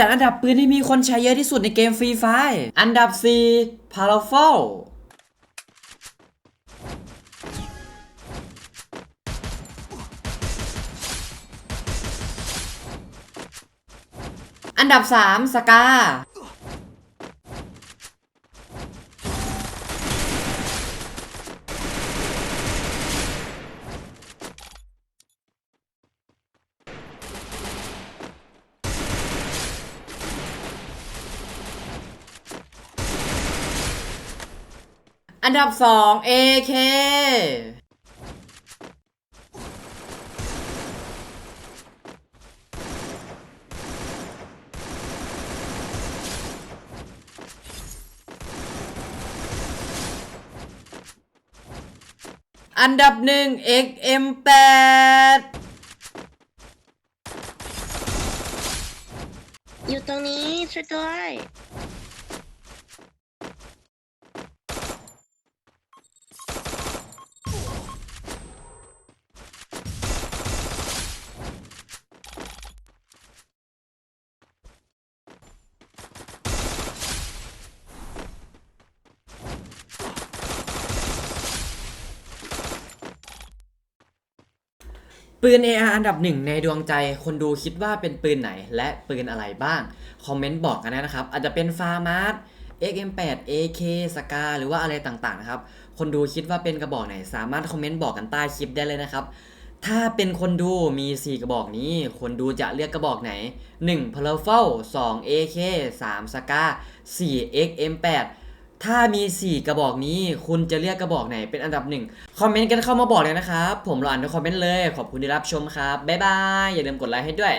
จัดอันดับปืนที่มีคนใช้เยอะที่สุดในเกมฟรีไฟอันดับ 4 p a r a f a l อันดับ 3 สกา อันดับ 2 AK อันดับ1 XM8 อยู่ตรงนี้ช่วยด้วย ปืน AR อันดับหนึ่งในดวงใจคนดูคิดว่าเป็นปืนไหน และปืนอะไรบ้าง คอมเมนต์บอกกันนะครับ อาจจะเป็นฟาร์มาร์ XM8 AK สกาหรือว่าอะไรต่างๆนะครับ คนดูคิดว่าเป็นกระบอกไหน สามารถคอมเมนต์บอกกันใต้คลิปได้เลยนะครับ ถ้าเป็นคนดูมี 4 กระบอกนี้ คนดูจะเลือกกระบอกไหน 1 p a r a f a l 2 AK 3 s k a 4 XM8 ถ้ามี 4 กระบอกนี้ คุณจะเลือกกระบอกไหนเป็นอันดับหนึ่งคอมเมนต์กันเข้ามาบอกเลยนะครับ ผมรออ่านทุกคอมเมนต์เลย ขอบคุณที่รับชมครับ บ๊ายบาย อย่าลืมกดไลค์ให้ด้วย